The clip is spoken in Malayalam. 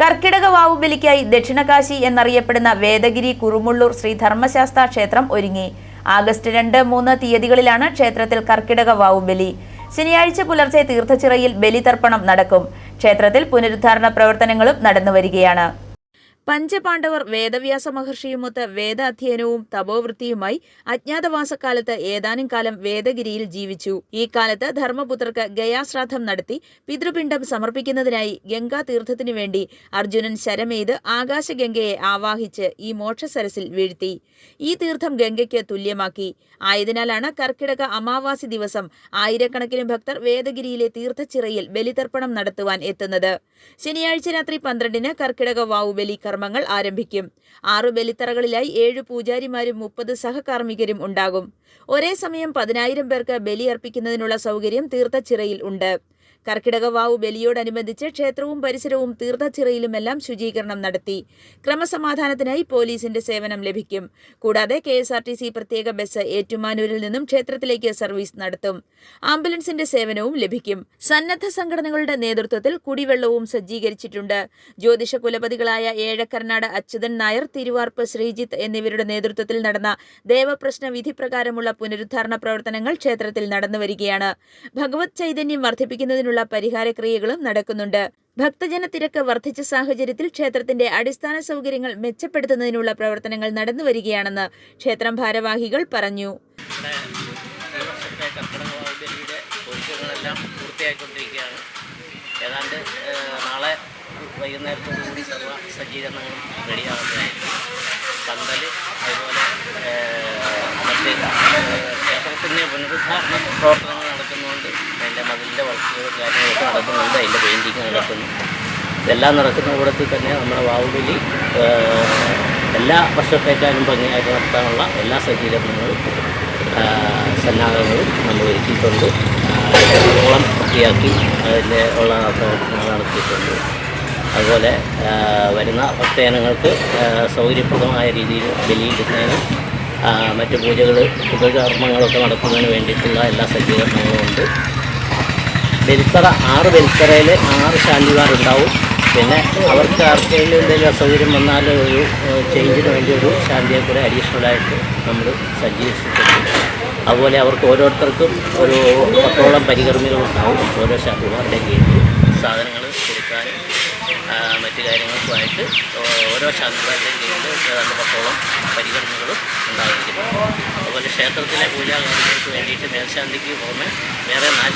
കർക്കിടക വാവുബലിക്കായി ദക്ഷിണകാശി എന്നറിയപ്പെടുന്ന വേദഗിരി കുറുമുള്ളൂർ ശ്രീ ധർമ്മശാസ്ത്ര ക്ഷേത്രം ഒരുങ്ങി. ആഗസ്റ്റ് രണ്ട് മൂന്ന് തീയതികളിലാണ് ക്ഷേത്രത്തിൽ കർക്കിടക വാവുബലി ശനിയാഴ്ച പുലർച്ചെ തീർത്ഥച്ചിറയിൽ ബലിതർപ്പണം നടക്കും. ക്ഷേത്രത്തിൽ പുനരുദ്ധാരണ പ്രവർത്തനങ്ങളും നടന്നുവരികയാണ്. പഞ്ചപാണ്ഡവർ വേദവ്യാസ മഹർഷിയുമൊത്ത് വേദാധ്യയനവും തപോവൃത്തിയുമായി അജ്ഞാതവാസക്കാലത്ത് ഏതാനും കാലം വേദഗിരിയിൽ ജീവിച്ചു. ഈ കാലത്ത് ധർമ്മപുത്രർക്ക് ഗയാശ്രാദ്ധം നടത്തി പിതൃപിണ്ഡം സമർപ്പിക്കുന്നതിനായി ഗംഗാ തീർത്ഥത്തിനു വേണ്ടി അർജുനൻ ശരമെയ്ത് ആകാശഗംഗയെ ആവാഹിച്ച് ഈ മോക്ഷസരസിൽ വീഴ്ത്തി. ഈ തീർത്ഥം ഗംഗയ്ക്ക് തുല്യമാക്കി. ആയതിനാലാണ് കർക്കിടക അമാവാസി ദിവസം ആയിരക്കണക്കിന് ഭക്തർ വേദഗിരിയിലെ തീർത്ഥച്ചിറയിൽ ബലിതർപ്പണം നടത്തുവാൻ എത്തുന്നത്. ശനിയാഴ്ച രാത്രി പന്ത്രണ്ടിന് കർക്കിടക വാവുബലി കർമ്മങ്ങൾ ആരംഭിക്കും. ആറു ബലിത്തറകളിലായി ഏഴ് പൂജാരിമാരും മുപ്പത് സഹകാർമ്മികരും ഉണ്ടാകും. ഒരേ സമയം പതിനായിരം പേർക്ക് ബലിയർപ്പിക്കുന്നതിനുള്ള സൗകര്യം തീർത്ഥച്ചിറയിൽ ഉണ്ട്. കർക്കിടക വാവു ബലിയോടനുബന്ധിച്ച് ക്ഷേത്രവും പരിസരവും തീർത്ഥച്ചിറയിലുമെല്ലാം ശുചീകരണം നടത്തി. ക്രമസമാധാനത്തിനായി പോലീസിന്റെ സേവനം ലഭിക്കും. കൂടാതെ K S R T C പ്രത്യേക ബസ് ഏറ്റുമാനൂരിൽ നിന്നും ക്ഷേത്രത്തിലേക്ക് സർവീസ് നടത്തും. ആംബുലൻസിന്റെ സേവനവും ലഭിക്കും. സന്നദ്ധ സംഘടനകളുടെ നേതൃത്വത്തിൽ കുടിവെള്ളവും സജ്ജീകരിച്ചിട്ടുണ്ട്. ജ്യോതിഷ കുലപതികളായ ഏഴക്കർനാട് അച്യുതൻ നായർ തിരുവാർപ്പ് ശ്രീജിത്ത് എന്നിവരുടെ നേതൃത്വത്തിൽ നടന്ന ദേവപ്രശ്ന വിധി പ്രകാരമുള്ള പുനരുദ്ധാരണ പ്രവർത്തനങ്ങൾ ക്ഷേത്രത്തിൽ നടന്നുവരികയാണ്. ഭഗവത് ചൈതന്യം വർദ്ധിപ്പിക്കുന്നതിനുള്ള പരിഹാരക്രിയകളും നടക്കുന്നുണ്ട്. ഭക്തജന തിരക്ക് വർദ്ധിച്ച സാഹചര്യത്തിൽ ക്ഷേത്രത്തിന്റെ അടിസ്ഥാന സൗകര്യങ്ങൾ മെച്ചപ്പെടുത്തുന്നതിനുള്ള പ്രവർത്തനങ്ങൾ നടന്നുവരികയാണെന്ന് ക്ഷേത്രം ഭാരവാഹികൾ പറഞ്ഞു. പൂർത്തിയായിക്കൊണ്ടിരിക്കുകയാണ്. നാളെ അതുപോലെ മറ്റ് പുനരുദ്ധാരണ മതിലിന്റെ വർക്കുകളും കാര്യങ്ങളൊക്കെ നടക്കുന്നുണ്ട് അതിന്റെ പെയിന്റിങ് നടക്കുന്നു. ഇതെല്ലാം നടക്കുന്ന കൂടത്തിൽ തന്നെ നമ്മുടെ വാവുബലി എല്ലാ വർഷത്തേക്കാളും ഭംഗിയായിട്ട് നടത്താനുള്ള എല്ലാ സജ്ജീകരണങ്ങളും സന്നാഹങ്ങളും നമ്മൾ ഒരുക്കിയിട്ടുണ്ട് ഓളം വൃത്തിയാക്കി അതിന്റെ ഉള്ള പ്രവർത്തനങ്ങൾ നടത്തിയിട്ടുണ്ട്. അതുപോലെ വരുന്ന ഭക്തജനങ്ങൾക്ക് സൗകര്യപ്രദമായ രീതിയിൽ ബലിയിടുന്നതിനും മറ്റു മറ്റ് പൂജകൾ ഉപകർമ്മങ്ങളൊക്കെ നടത്തുന്നതിന് വേണ്ടിയിട്ടുള്ള എല്ലാ സജ്ജീകരണങ്ങളും ഉണ്ട്. ബലിത്തറ ആറ് വെൽത്തറയിൽ ആറ് ശാന്തിമാരുണ്ടാവും. പിന്നെ അവർക്ക് ആർക്കെങ്കിലും എന്തെങ്കിലും അസൗകര്യം വന്നാൽ ഒരു ചേഞ്ചിന് വേണ്ടി ഒരു ശാന്തിയെ കൂടെ അഡീഷണലായിട്ട് നമ്മൾ സജ്ജീകരിച്ചിട്ടുണ്ട്. അതുപോലെ അവർക്ക് ഓരോരുത്തർക്കും ഒരു പത്തോളം പരികർമ്മികളുണ്ടാവും. ഓരോ ശാന്തിമാരുടെ കീഴിൽ സാധനങ്ങൾ കൊടുക്കാനും മറ്റു കാര്യങ്ങൾക്കുമായിട്ട് ഓരോ ശാന്തിമാരുടെ കീഴിൽ ഏതാണ്ട് പത്തോളം പരികർമ്മികളും ഉണ്ടായിരിക്കുന്നു. അതുപോലെ ക്ഷേത്രത്തിലെ പൂജാ കാര്യങ്ങൾക്ക് വേണ്ടിയിട്ട് മേൽശാന്തിക്ക് പുറമെ വേറെ നാല്